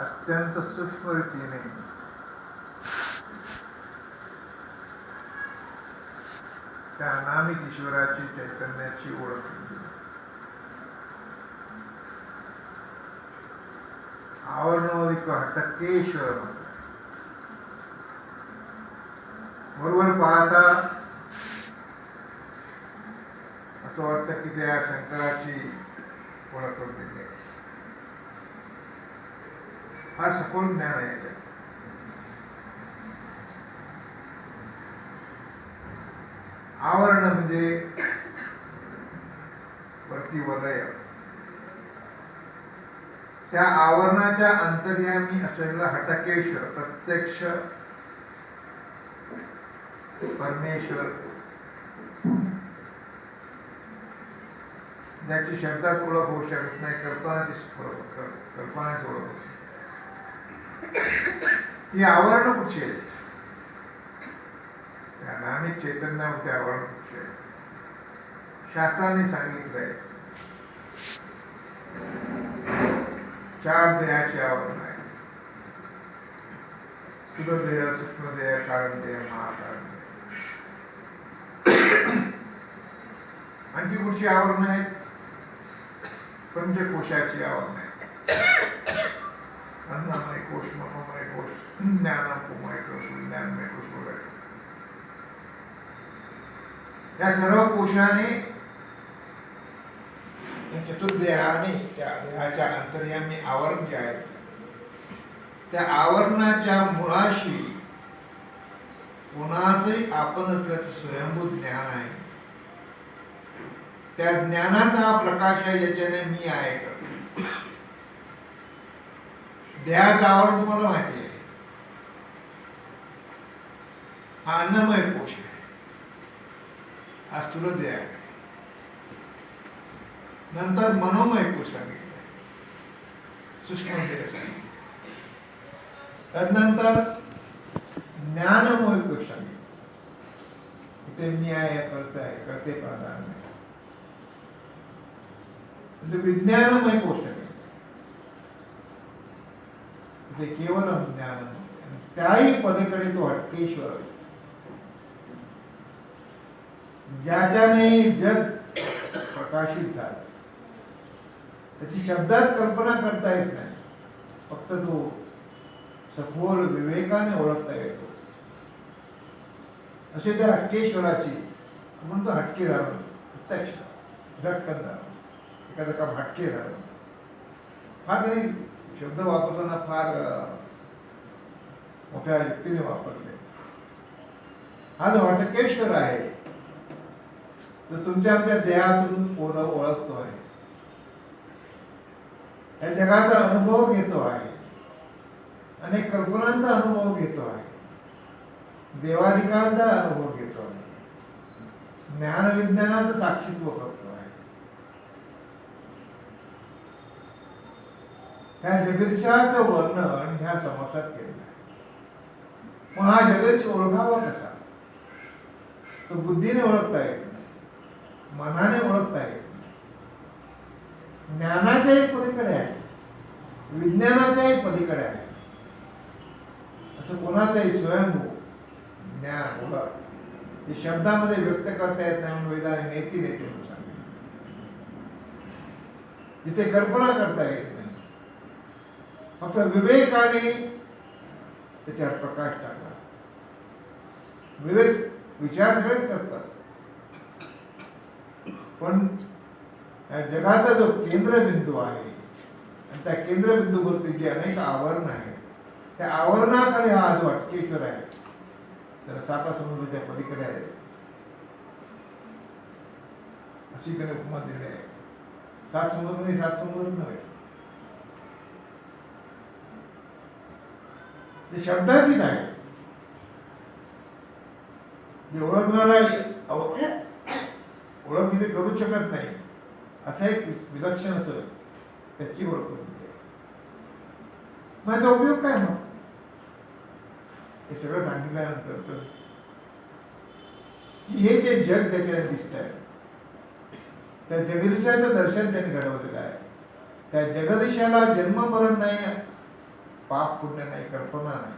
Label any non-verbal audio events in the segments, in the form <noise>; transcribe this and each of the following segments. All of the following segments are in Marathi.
अत्यंत सूक्ष्म रीतीने. त्या अनामिक ईश्वराची चैतन्याची ओळख. केली. आवरणोदिक हटकेश्वर. बरोबर पाहता असं वाटतं की त्या शंकराची ओळख करून हा आहे सखोल ज्ञान आहे याच्यात. आवरण म्हणजे वरती वलय. त्या आवरणाच्या अंतर्यामी असलेला हटकेश्वर प्रत्यक्ष परमेश्वर. ज्याची शब्दात ओळख होऊ शकत नाही कल्पनाची ओळख- कल्पनाच कल्पनाची ओळख ही आवरण कुठची आहेत त्या नामिक चैतन्यामध्ये आवरण कुठची आहे? शास्त्राने सांगितलंय. चार देहाचे आवरण आहे. सुरदेह सूक्ष्मदेह कारणदेह महाकारण आणखी कुठची आवरण आहेत पंचकोशाची आवरण आहे. कोश मनोमय कोश ज्ञानमय कोश विज्ञानमय कोश वगैरे या सर्व कोशाने चतुर्देहाने त्या देहाच्या अंतर्यामी आवरण जे आहे त्या आवरणाच्या मुळाशी कोणाचंही आपण असल्याचं स्वयंभूत ज्ञान आहे त्या ज्ञानाचा हा प्रकाश आहे ज्याच्याने मी आहे देहाचं आवरण तुम्हाला माहिती आहे. हा अन्नमय कोश आहे. हा स्थूल देह आहे नंतर मनोमय कोश सांगितलं सूक्ष्म देह सांगितलं तदनंतर ज्ञानमय कोश सांगितलं इथे मी आहे करता आहे करते प्राधान्य म्हणजे विज्ञानमय कोश आहे ते केवळ ज्ञान त्याही पलीकडे तो हटकेश्वर ज्याच्याने जग प्रकाशित झालं. त्याची शब्दात कल्पना करता येत नाही. फक्त तो सखोल विवेकाने ओळखता येतो. असे त्या हटकेश्वराची म्हणून तो हटके झालो. प्रत्यक्ष झटकन धारण एखादं काम हटके धारण हा काही शब्द वापरताना फार मोठ्या युक्तीने वापरले. हा जो हटकेश्वर आहे तो तुमच्या आपल्या देहातून पूर्ण ओळखतो आहे या जगाचा अनुभव घेतो आहे अनेक कल्पनांचा अनुभव घेतो आहे देवाधिकांचा अनुभव घेतो आहे ज्ञानविज्ञानाचं साक्षीत्व करतो आहे ह्या जगदीशाचं वर्णन ह्या समासात केलेलं आहे. मग हा जगदीश ओळखावा कसा? तो बुद्धीने ओळखता येत नाही मनाने ओळखता येत नाही. ज्ञानाच्याही पलीकडे आहे विज्ञानाच्याही पलीकडे आहे. असं कोणाचंही स्वयंभू ज्ञान ओळख हे शब्दामध्ये व्यक्त करता येत नाही म्हणून वेदाने नेती नेते म्हणून सांगितलं. जिथे कल्पना करता येत फक्त विवेकाने त्याच्यावर प्रकाश टाकला विवेक विचार सगळेच करतात. पण या जगाचा जो केंद्रबिंदू आहे आणि त्या केंद्रबिंदूवरती जे अनेक आवरण आहे त्या आवरणाकडे हा जो अटकेश्वर आहे तर साता समुद्राच्या पलीकडे आहे. अशी त्याने उपमा दिली आहे. सात समुद्र नाही सात समुद्र नव्हे. ते शब्दातीत आहे जे ओळखणारा ओळख तिथे करू शकत नाही. असं एक विलक्षण असं त्याची ओळख माझा उपयोग काय मग? हे सगळं सांगितल्यानंतर तर हे जे जग त्याच्यात दिसत आहे त्या जगदीशाचं दर्शन त्यांनी घडवलेलं आहे. त्या जगदीशाला जन्म मरण नाही पाप पुण्य नाही कल्पना नाही.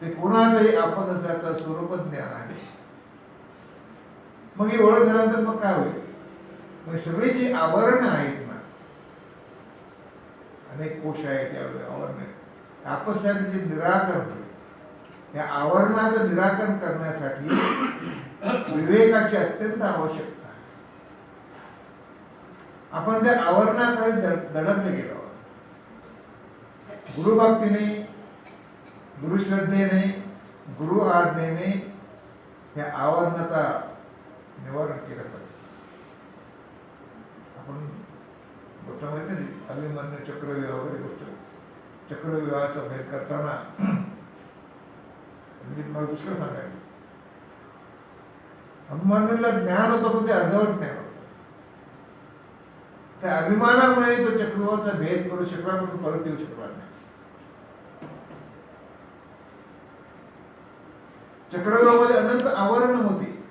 ते कोणाचंही आपण असल्याचं स्वरूप ज्ञान आहे. मग ही ओळख झाल्यानंतर मग काय होईल? मग सगळी जी आवरण आहेत ना. अनेक कोश आहेत त्यावेळी आवरण आहेत. आपसात जे निराकरण होईल या आवरणाचं निराकरण करण्यासाठी विवेकाची अत्यंत आवश्यकता आहे. आपण त्या आवरणाकडे दड- दडपले गेलो. गुरुभक्तीने गुरुश्रद्धेने गुरु आज्ञेने या आवरणाचा निवारण केलं पाहिजे आपण गोष्ट माहिती अभिमन्य चक्रविवाह वगैरे गोष्ट चक्रविवाहाचा भेद करताना मी तुम्हाला दुसरं सांगायचं अभिमन्यूला ज्ञान होतं पण ते अर्धवट ज्ञान होतं त्या अभिमानामुळे तो चक्रव्यूहाचा भेद करू शकला पण परत येऊ शकला नाही. चक्रव्यूहामध्ये अनंत आवरण होती.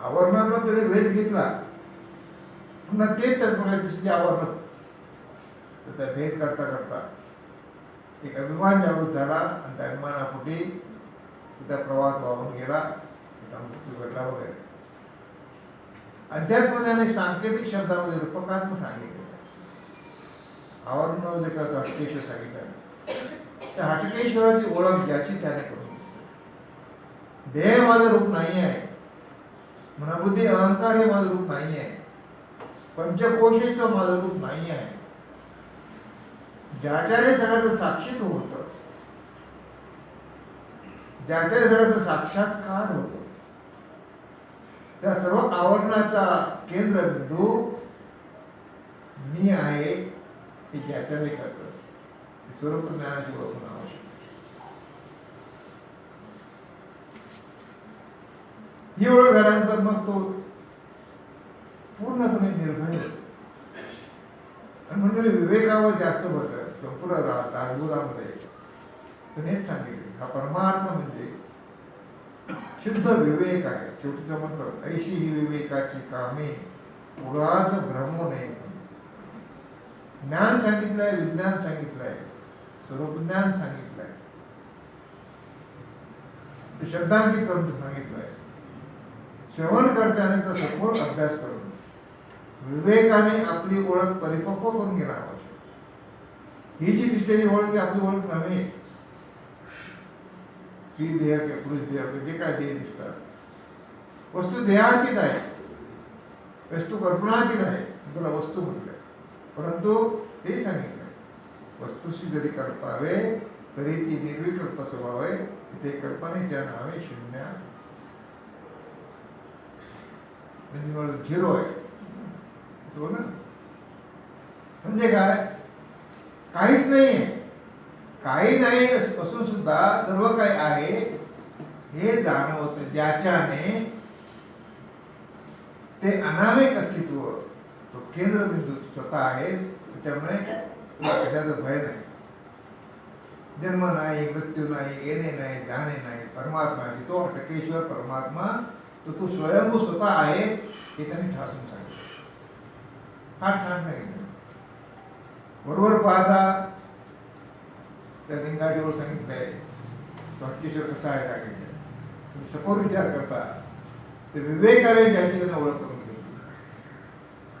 आवरणाचा त्याने भेद घेतला. पुन्हा तेच त्याच प्रकारे दुसरी आवरण. तर त्या भेद करता करता एक अभिमान जागृत झाला आणि त्या अभिमानापोटी त्या प्रवास वाहून गेला. त्याचा मृत्यू घडला वगैरे. अध्यात्मज्ञाने सांकेतिक शब्दामध्ये रूपकात्मक सांगितले. आवरण जे करतो हटकेश्वर सांगितलं. त्या हटकेश्वराची ओळख ज्याची त्याने करून देह माझं रूप नाही आहे मनबुद्धी अहंकार हे माझं रूप नाही आहे पंचकोशेचं माझं रूप नाही आहे ज्याच्याने सगळ्याचं साक्षीत होतं ज्याच्याने सगळ्याचं साक्षात्कार होतं त्या सर्व आवरणाचा केंद्रबिंदू मी आहे हे ज्याच्याने करतो. स्वरूप ज्ञानाची ओळखून आवश्यक ही ओळख झाल्यानंतर मग तो पूर्णपणे निर्भय आणि म्हणजे विवेकावर जास्त भर संपूर्ण रा- राजगुरामध्ये तर हेच सांगितले. हा परमार्थ म्हणजे शुद्ध विवेक आहे शेवटीचं म्हणतो ऐशी ही विवेकाची कामे उगाच भ्रमो नये. ज्ञान सांगितलंय विज्ञान सांगितलंय स्वरूप ज्ञान सांगितलंय. ते शब्दांकित करून सांगितलंय. श्रवण करताना तर सखोल अभ्यास करून विवेकाने आपली ओळख परिपक्व करून घेणं आवश्यक. ही जी दिसलेली ओळख ही आपली ओळख नव्हे. स्त्री देह किंवा पुरुष देह जे काय देह दिसतात. वस्तू देहातीत आहे. वस्तू कल्पनातीत आहे. तुला वस्तू म्हटलंय. परंतु ते सांगितलं वस्तूशी जरी कल्पावे तरी ती निर्विकल्प स्वभाव आहे. तिथे कल्पनेच्या नावे शून्य म्हणजे झिरो आहे. तो ना? म्हणजे काय? काहीच नाहीये. काही नाही असून सुद्धा सर्व काही आहे हे जाणवत ज्याच्याने ते अनामिक अस्तित्व तो केंद्रबिंदू स्वतः आहे त्याच्यामुळे कशाचं भय नाही. जन्म नाही मृत्यू नाही येणे नाही जाणे नाही परमात्मा आहे. तो टकेश्वर परमात्मा तो तू स्वयंभू स्वतः आहेस हे त्यांनी ठासून सांगितलं. फार छान सांगितलं. बरोबर पाहता त्या लिंगाजीवर सांगितलंय तो हटकेश्वर कसा आहे सांगितलं सखोल विचार करता ते विवेकाने ज्याची त्यांना ओळख करून घेतली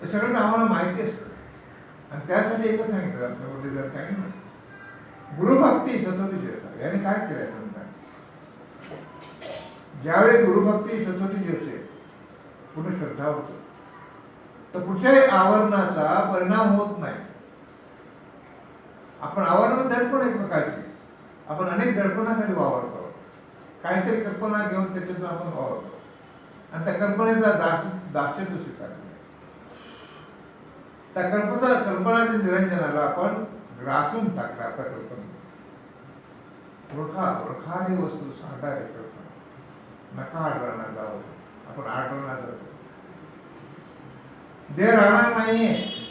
हे सगळं आम्हाला माहिती असतं. आणि त्यासाठी एकच सांगितलं आपल्यामध्ये जर सांगितलं गुरुभक्ती सचोटीची असावी याने काय केलंय म्हणतात? ज्यावेळी गुरुभक्ती सचोटीची असेल पुढे श्रद्धा होतो. तर कुठल्याही आवरणाचा परिणाम होत नाही. आपण आवरण दडपण एक प्रकारची आपण अनेक दडपणाखाली वावरतो. काहीतरी कल्पना घेऊन त्याच्यातून आपण वावरतो. आणि त्या कल्पनेचा दास दास्यत्व स्वीकारतो. त्या कल्पना कल्पनाच्या निरंजनाला आपण ग्रासून टाकला आपल्या कल्पने ओळखा ही वस्तू सांगणारी कल्पना नका आढळणार जावं आपण आढळणार जातो देह राहणार नाहीये.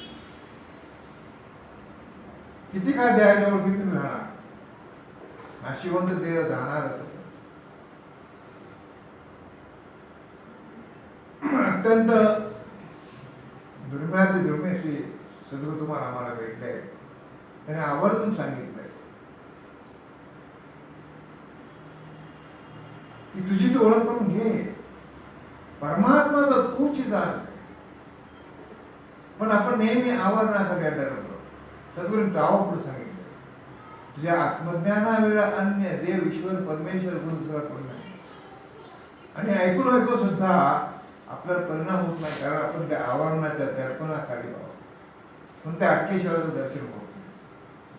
किती काय द्यायच्या किती जाणार नाशिवंत देह जाणारच. अत्यंत दुर्मिळात दुर्मिळ श्री तुम्हाला आम्हाला भेटले. त्याने आवर्जून सांगितलंय. की तुझी तू ओळख करून घे. परमात्मा जर तूच जाण पण आपण नेहमी आवरणाचा अडकतो सद्गुरू टावापुढे सांगितलं. तुझ्या आत्मज्ञानावेळा अन्य देव ईश्वर परमेश्वर गुरु दुसरा कोण नाही? आणि ऐकून ऐकून सुद्धा आपल्याला परिणाम होत नाही कारण आपण त्या आवरणाच्या दर्पणाखाली आहोत. म्हणून त्या अटकेश्वराचं दर्शन होत नाही.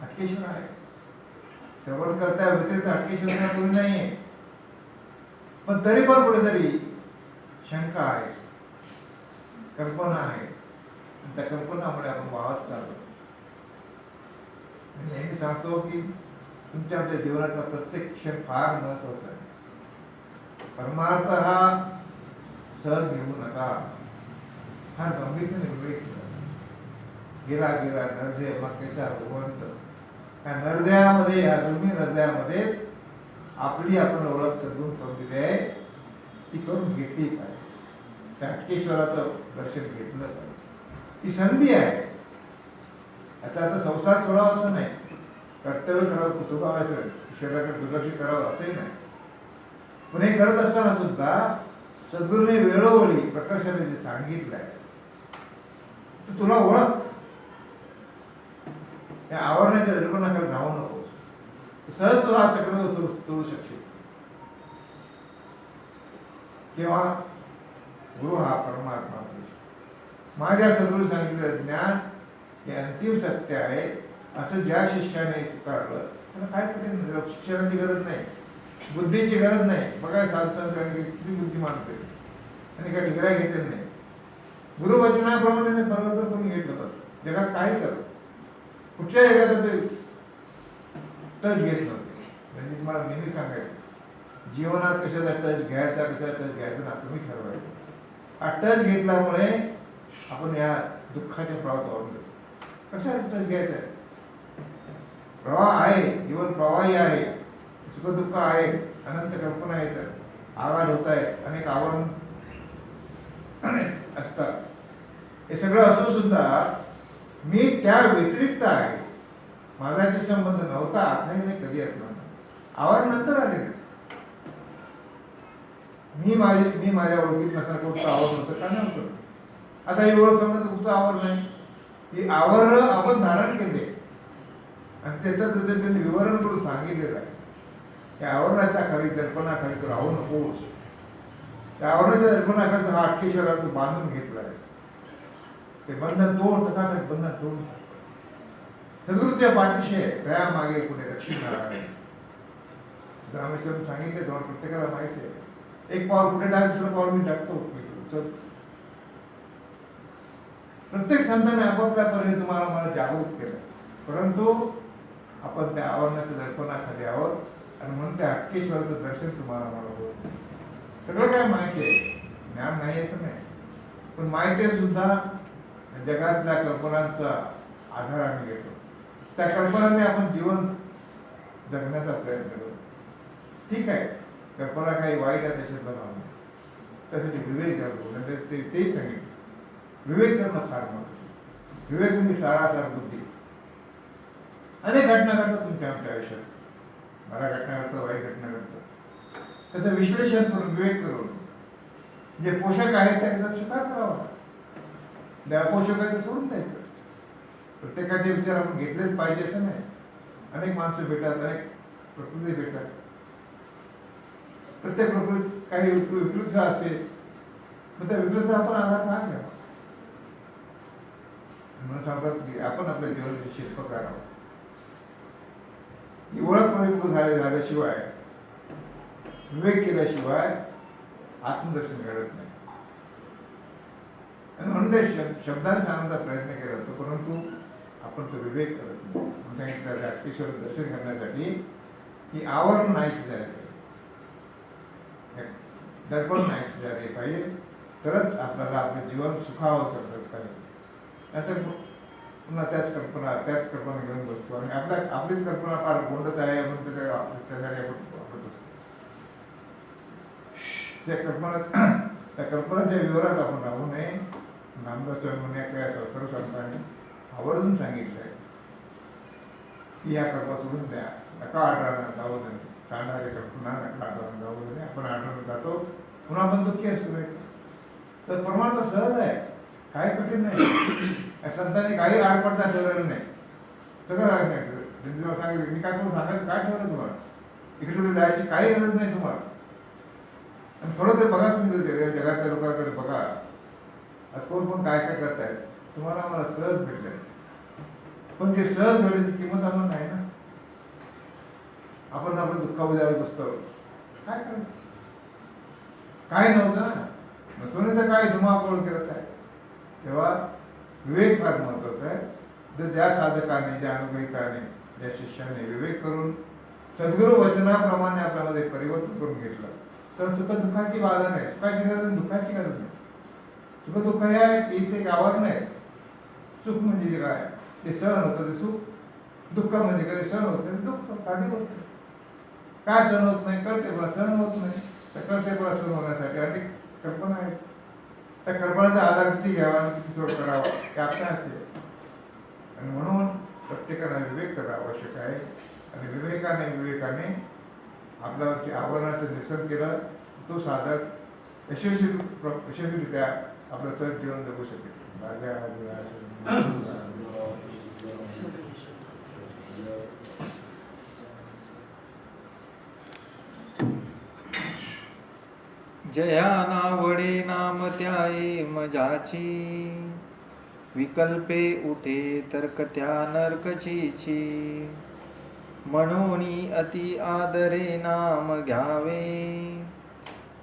अटकेश्वर आहे. श्रवण करता व्यतिरिक्त अटकेश्वर कोणी नाहीये. पण तरी पण कुठेतरी शंका आहे. कल्पना आहे. त्या कल्पनामुळे आपण वाहत चालतो नेहमी सांगतो की तुमच्या आमच्या जीवनातला प्रत्येक क्षण फार महत्त्वाचा आहे. परमार्थ हा सहज घेऊ नका. फार गंभीरपणे विवेक गिरा गेला गेला नरदे मग भगवंत. त्या नरदयामध्ये या दोन्ही नरदयामध्येच आपली आपण ओळख सजून करून दिली आहे. ती करून घेतली पाहिजे. त्या अटकेश्वराचं दर्शन घेतलं पाहिजे. ती संधी आहे. आता आता संसार सोडावा असं नाही. कर्तव्य करावं कुटुंबाचं शरीराकडे दुर्लक्ष करावं असंही नाही. पण हे करत असताना सुद्धा सद्गुरूने वेळोवेळी प्रकर्षाने जे सांगितलंय तर तुला ओळख. हे आवरण्याच्या दर्पणाकडे राहू नको. सहज तुला हा चक्र तोडू शकशील. किंवा गुरु हा परमात्मा. माझ्या सद्गुरू सांगितलेलं ज्ञान हे अंतिम सत्य आहे. असं ज्या शिष्याने स्वीकारलं त्याला काय कठीण शिक्षणाची गरज नाही. बुद्धीची गरज नाही. बघा सात संतांनी किती बुद्धी मानते आणि काय डिग्र्या घेतलेल्या नाही. गुरुवचनाप्रमाणे त्याने परमेश्वर करून घेतलं बस. जगात काय करत कुठच्या जगात ते टच घेत नव्हते म्हणजे तुम्हाला नेहमी सांगायचं जीवनात कशाचा टच घ्यायचा कशाचा टच घ्यायचा ना तुम्ही ठरवायचं. हा टच घेतल्यामुळे आपण या दुःखाच्या प्रवाहात वाढलो कशाचा टच घ्यायचा? आहे प्रवाह आहे जीवन प्रवाही आहे सुखदुःख आहे अनंत कल्पना येतात आवाज होत आहे अनेक आवरण <clears throat> असतात. हे सगळं असून सुद्धा मी त्या व्यतिरिक्त आहे. माझा याच्याशी संबंध नव्हता आताही मी कधी असणार आवार नंतर आले मी. माझे मी माझ्या ओळखीत नसणार कुठचं आवड नव्हतं का नव्हतं? आता ही ओळख समजा तुमचा आवड नाही. ही आवरण आपण धारण केले. आणि त्याचं त्याचं त्यांनी विवरण करून सांगितलेलं आहे. त्या आवरणाच्या खाली दर्पणाखाली तू राहू नकोस त्या आवरणाच्या दर्पणाखाली हा अटकेश्वरा तू बांधून घेतला आहे. ते बंधन तोड तथा ते बंधन तोड सद्गुरूच्या पाठीशी आहे. दया मागे कुठे लक्ष्मी रामेश्वर सांगितले तुम्हाला प्रत्येकाला माहिती आहे. एक पावर कुठे टाक दुसरं पावर मी टाकतो. मी चल. प्रत्येक संतांनी आपापल्या परीने तुम्हाला मला जागृत केलं. परंतु आपण त्या आव्हानाच्या दडपणाखाली आहोत आणि म्हणून त्या अटकेश्वराचं दर्शन तुम्हाला मला होत सगळं काय माहिती आहे? ज्ञान नाही याचं नाही. पण माहिती आहे सुद्धा जगातल्या कल्पनांचा आधार आम्ही घेतो. त्या कल्पनांनी आपण जीवन जगण्याचा प्रयत्न करतो ठीक आहे. कल्पना काही वाईट आहे त्याच्यात बनवणं त्यासाठी विवेक करतो ते तेही सांगितलं. विवेक करणं फार महत्वाचं विवेक म्हणजे सारासार बुद्धी. अनेक घटना घडतात तुमच्या आमच्या आयुष्यात. बऱ्या घटना घडतात वाईट घटना घडतात. त्याचं विश्लेषण करून विवेक करून. जे पोषक आहेत त्याचा स्वीकार करावा. त्या अपोषक आहे ते सोडून द्यायचं. प्रत्येकाचे विचार आपण घेतलेच पाहिजे असं नाही. अनेक माणसं भेटतात अनेक प्रकृती भेटतात. प्रत्येक प्रकृती काही विकृत असते. मग त्या विकृतीचा आपण आधार का घ्यावा? म्हणून सांगतात की आपण आपल्या जीवनाचे शिल्पकार आहोत. ही ओळख परिपूर्ण झाले झाल्याशिवाय विवेक केल्याशिवाय आत्मदर्शन घडत नाही. आणि म्हणून ते शब्दाने सांगण्याचा प्रयत्न केला जातो परंतु आपण तो विवेक करत नाही. म्हणून सांगितलं दर्शन करण्यासाठी ही आवरण नाहीशी झाली दर्पण नाहीशी झाले पाहिजे. तरच आपल्याला आपलं जीवन सुखावं शकत पाहिजे. नाहीतर पुन्हा त्याच कल्पना त्याच कल्पना घेऊन बसतो. आणि आपल्या आपलीच कल्पना फार गोंडच आहे म्हणून त्याच्या त्यासाठी आपण वापरत असतो. त्या कल्पना त्या कल्पनाच्या विवरात आपण राहू नये. नामदास स्वामी काय सर्व संतांनी आवर्जून आहे की या कल्पना सोडून द्या. नका आढळणं जाऊ दे सांगणारे कल्पना नका आढळून जाऊ दे आपण आढळून जातो. पुन्हा आपण दुःखी असतो तर परमार्थ सहज आहे. काही कठीण नाही. संतांनी काही आडपडता ठेवलेलं नाही. सगळं सांगितलं त्यांनी सांगितलं मी काय तुम्हाला सांगायचं काय ठेवलं तुम्हाला? इकडे तिकडे जायची काही गरज नाही तुम्हाला. आणि थोडं ते बघा तुम्ही जगातल्या लोकांकडे बघा. आज कोण कोण काय काय करतायत तुम्हाला आम्हाला सहज भेटलंय. पण ते सहज भेटायची किंमत आम्हाला नाही ना. आपण आपलं दुःख उद्याला बसतो. काय करायचं? काय नव्हतं ना? तुम्ही तर काय धुमाकूळ केलंच आहे. तेव्हा विवेक फार महत्त्वाचा आहे. जर ज्या साधकाने ज्या अनुभविकाने ज्या शिष्याने विवेक करून सद्गुरु वचनाप्रमाणे आपल्यामध्ये परिवर्तन करून घेतलं. तर सुख दुःखाची बाधा नाही. सुखाची गरज नाही, दुःखाची गरज नाही. सुख दुःख हे आहे हीच एक आवाज नाही सुख म्हणजे जे काय? ते सहन होतं ते सुख. दुःख म्हणजे कधी सहन होतं ते दुःख साधी होत काय सहन होत नाही? कळते पण सहन होत नाही. तर कळते पण सहन होण्यासाठी अनेक कल्पना आहेत. त्या कल्पनेचा आधार किती घ्यावा आणि किती जोड करावा हे आपल्या हाती आहे. आणि म्हणून प्रत्येकाने विवेक करणं आवश्यक आहे. आणि विवेकाने विवेकाने आपल्यावरची आव्हानाचं निसर्ग केलं तो साधक यशस्वी प्र- यशस्वीरित्या आपलं सर जीवन जगू शकेल. राजा राजा- जया नावडे नाम त्याये मजाची. विकल्पे उठे तर्क त्या नर्कचीची. म्हणून अति आदरे नाम घ्यावे.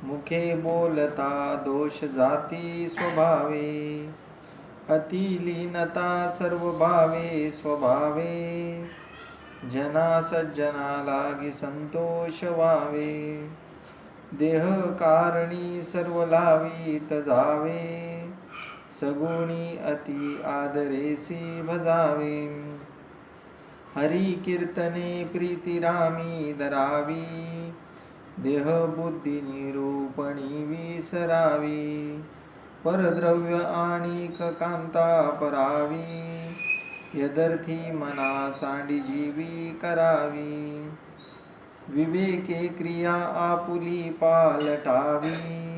मुखे बोलता दोष जाती स्वभावे. अति लीनता सर्व भावे स्वभावे. जना सज्जना लागी संतोष व्हावे देह कारणी सर्व लावीत जावे. सगुणी अति आदरेसी भजावे. हरी कीर्तने प्रीती रामी देह बुद्धी निरूपणी विसरावी. परद्रव्य आणि कांता परावी. यदर्थी मना सांडी जीवी करावी. विवेके क्रिया आपुली पालटावी.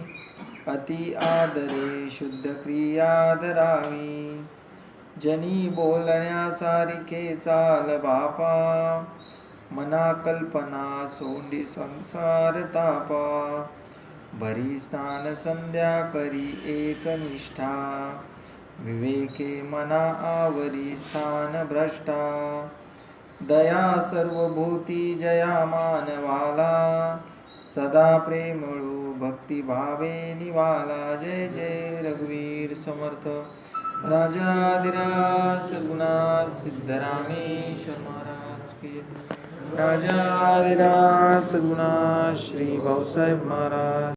अति आदरे शुद्ध क्रिया धरावी. जनी बोलण्यासारखे चाल बापा. मना कल्पना सोंडी संसार तापा. भरी स्नान संध्या करी एक निष्ठा. विवेके मना आवरी स्थान भ्रष्टा. दया सर्वभूती जया मानवाला सदा प्रेमळू भक्ती भावे निवाला जय जय रघुवीर समर्थ राजाधिराज सगुणाथ सिद्धरामेश्वर महाराज की जय. राजाधिराज श्री भाऊसाहेब महाराज